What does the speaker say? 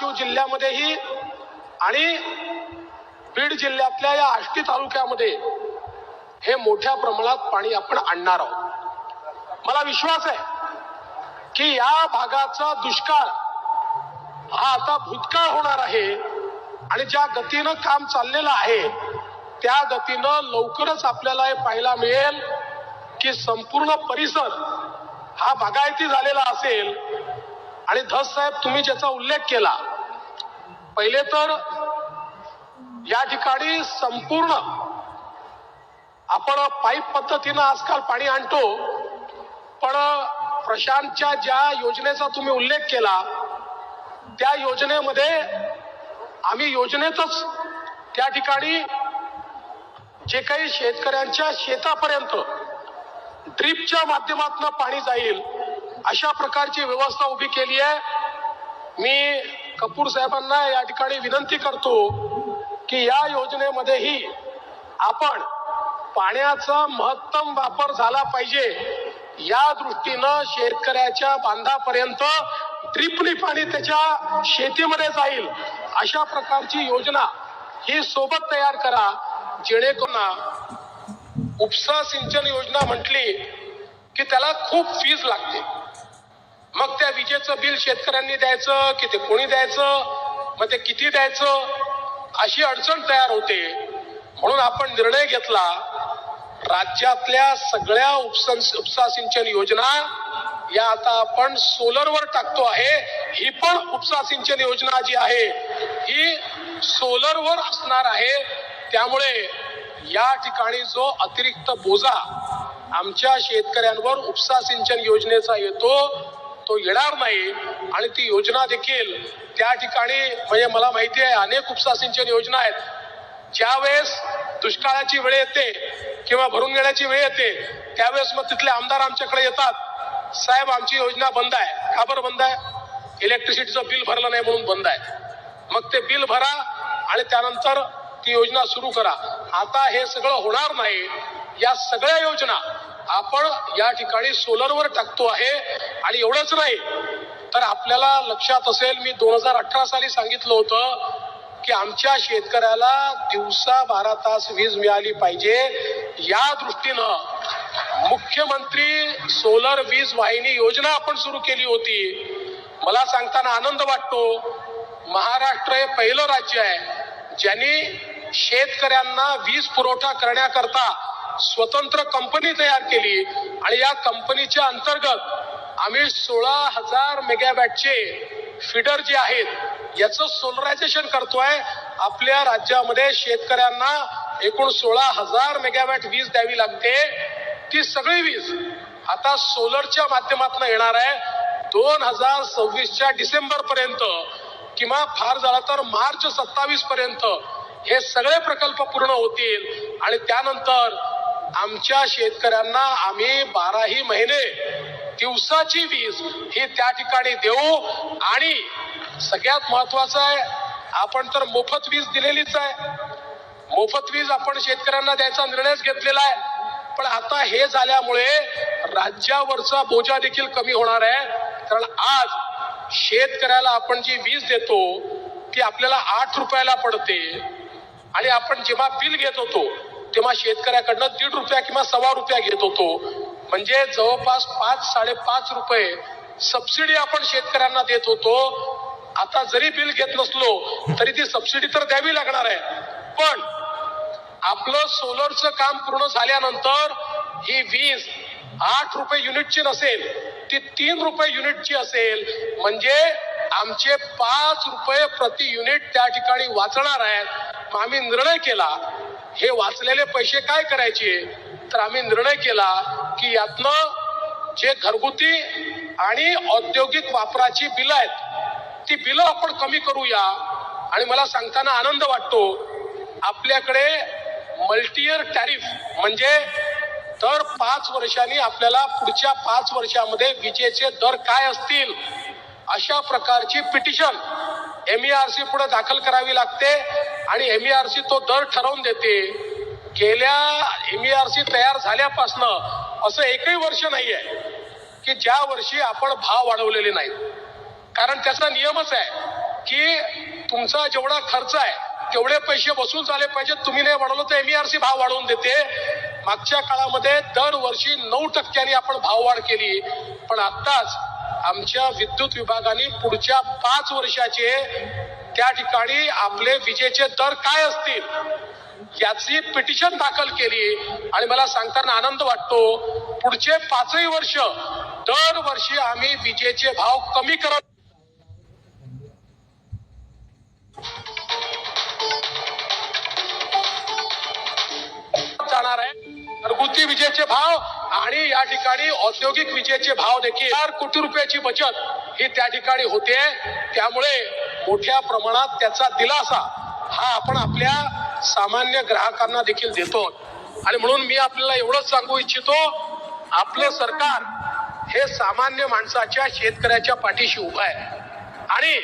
धाराशिव जिल्ह्यामध्येही आणि बीड जिल्ह्यातल्या या आष्टी तालुक्यामध्ये हे मोठ्या प्रमाणात पाणी आपण आणणार आहोत. मला विश्वास आहे की या भागाचा दुष्काळ हा आता भूतकाळ होणार आहे आणि ज्या गतीनं काम चाललेलं आहे त्या गतीनं लवकरच आपल्याला हे पाहायला मिळेल की संपूर्ण परिसर हा बागायती झालेला असेल. आणि धस साहेब तुम्ही ज्याचा उल्लेख केला पहिले तर या ठिकाणी संपूर्ण आपण पाईप पद्धतीनं आजकाल पाणी आणतो पण प्रशांतच्या ज्या योजनेचा तुम्ही उल्लेख केला त्या योजनेमध्ये आम्ही योजनेतच त्या ठिकाणी जे काही शेतकऱ्यांच्या शेतापर्यंत ड्रीपच्या माध्यमातून पाणी जाईल अशा प्रकारची व्यवस्था उभी केली आहे. मी कपूर साहेबांना या ठिकाणी विनंती करतो की या योजनेमध्येही आपण पाण्याचा महत्तम वापर झाला पाहिजे. या दृष्टीनं शेतकऱ्याच्या बांधापर्यंत ट्रिपली पाणी त्याच्या शेतीमध्ये जाईल. अशा प्रकारची योजना ही सोबत तयार करा. जेणेकरून उपसा सिंचन योजना म्हटली की त्याला खूप फीज लागते. मग त्या विजेचं बिल शेतकऱ्यांनी द्यायचं की ते कोणी द्यायचं मग ते किती द्यायचं? अशी अडचण तयार होते. म्हणून आपण निर्णय घेतला राज्यातल्या सगळ्या उपसं उपसा सिंचन योजना या आता आपण सोलरवर टाकतो आहे. ही पण उपसा सिंचन योजना जी आहे ही सोलरवर असणार आहे. त्यामुळे या ठिकाणी जो अतिरिक्त बोजा आमच्या शेतकऱ्यांवर उपसा सिंचन योजनेचा येतो तो येणार नाही आणि ती योजना देखील त्या ठिकाणी म्हणजे मला माहिती आहे अनेक उपसा सिंचन योजना आहेत. ज्यावेळेस दुष्काळाची वेळ येते किंवा भरून घेण्याची वेळ येते त्यावेळेस मग तिथले आमदार आमच्याकडे येतात. साहेब आमची योजना बंद आहे. का बरं बंद आहे? इलेक्ट्रिसिटीचं बिल भरलं नाही म्हणून बंद आहे. मग ते बिल भरा आणि त्यानंतर ती योजना सुरू करा. आता हे सगळं होणार नाही. या सगळ्या योजना आपण या ठिकाणी सोलरवर टाकतो आहे आणि एवढंच नाही तर आपल्याला लक्षात असेल मी दोन हजार अठरा साली सांगितलं होतं की आमच्या शेतकऱ्याला दिवसा बारा तास वीज मिळाली पाहिजे. या दृष्टीनं मुख्यमंत्री सोलर वीज वाहिनी योजना आपण सुरू केली होती. मला सांगताना आनंद वाटतो. महाराष्ट्र हे पहिलं राज्य आहे ज्यांनी शेतकऱ्यांना वीज पुरवठा करण्याकरता स्वतंत्र कंपनी तयार केली. आणि या कंपनीच्या अंतर्गत आम्ही सोळा हजार मेगावॅटचे फिडर जे आहेत याचं सोलरायझेशन करतोय. आपल्या राज्यामध्ये शेतकऱ्यांना एकूण सोळा हजार मेगावॅट वीज द्यावी लागते. ती सगळी वीज आता सोलरच्या माध्यमातून येणार आहे. दोन हजार सव्वीसच्या डिसेंबर पर्यंत किंवा फार झाला तर मार्च सत्तावीस पर्यंत हे सगळे प्रकल्प पूर्ण होतील. आणि त्यानंतर आमच्या शेतकऱ्यांना आम्ही बाराही महिने दिवसाची वीज ही त्या ठिकाणी देऊ. आणि सगळ्यात महत्वाचं आहे आपण तर मोफत वीज दिलेलीच आहे. मोफत वीज आपण शेतकऱ्यांना द्यायचा निर्णयच घेतलेला आहे. पण आता हे झाल्यामुळे राज्यावरचा बोजा देखील कमी होणार आहे. कारण आज शेतकऱ्याला आपण जी वीज देतो ती आपल्याला आठ रुपयाला पडते. आणि आपण जेव्हा बिल घेत होतो तेव्हा शेतकऱ्याकडनं दीड रुपया किंवा सव्वा रुपया घेत होतो. म्हणजे जवळपास पाच साडेपाच रुपये सबसिडी आपण शेतकऱ्यांना देत होतो. आता जरी बिल घेत नसलो तरी ती सबसिडी तर द्यावी लागणार आहे. पण आपलं सोलरचं काम पूर्ण झाल्यानंतर ही वीज आठ रुपये युनिटची नसेल ती तीन रुपये युनिटची असेल. म्हणजे आमचे पाच रुपये प्रति युनिट त्या ठिकाणी वाचणार आहेत. आम्ही निर्णय केला हे वाचलेले पैसे काय करायचे? तर आम्ही निर्णय केला की यातनं जे घरगुती आणि औद्योगिक वापराची बिलं आहेत ती बिलं आपण कमी करूया. आणि मला सांगताना आनंद वाटतो आपल्याकडे मल्टीयर टॅरिफ म्हणजे दर पाच वर्षांनी आपल्याला पुढच्या पाच वर्षामध्ये विजेचे दर काय असतील अशा प्रकारची पिटिशन. एम सी पुढे दाखल करावी लागते आणि एम सी तो दर ठरवून देते. गेल्या एम सी तयार झाल्यापासनं असं एकही वर्ष नाही आहे की ज्या वर्षी आपण भाव वाढवलेले नाहीत. कारण त्याचा नियमच आहे की तुमचा जेवढा खर्च आहे तेवढे पैसे वसूल झाले पाहिजेत. तुम्ही नाही वाढवलं तर एमईआरसी भाव वाढवून देते. मागच्या काळामध्ये दरवर्षी नऊ टक्क्यांनी आपण भाववाढ केली. पण आत्ताच आमच्या विद्युत विभागाने पुढच्या पाच वर्षाचे त्या ठिकाणी आपले विजेचे दर काय असतील याची पिटिशन दाखल केली. आणि मला सांगताना आनंद वाटतो पुढचे पाचही वर्ष दरवर्षी आम्ही विजेचे भाव कमी करत जाणार आहे. घरगुती विजेचे भाव आणि या ठिकाणी औद्योगिक विजेचे भाव देखील चार कोटी रुपयाची बचत ही त्या ठिकाणी होते. त्यामुळे मोठ्या प्रमाणात त्याचा दिलासा हा आपण आपल्या सामान्य ग्राहकांना देखील देतो. आणि म्हणून मी आपल्याला एवढंच सांगू इच्छितो आपलं सरकार हे सामान्य माणसाच्या शेतकऱ्याच्या पाठीशी उभं आहे. आणि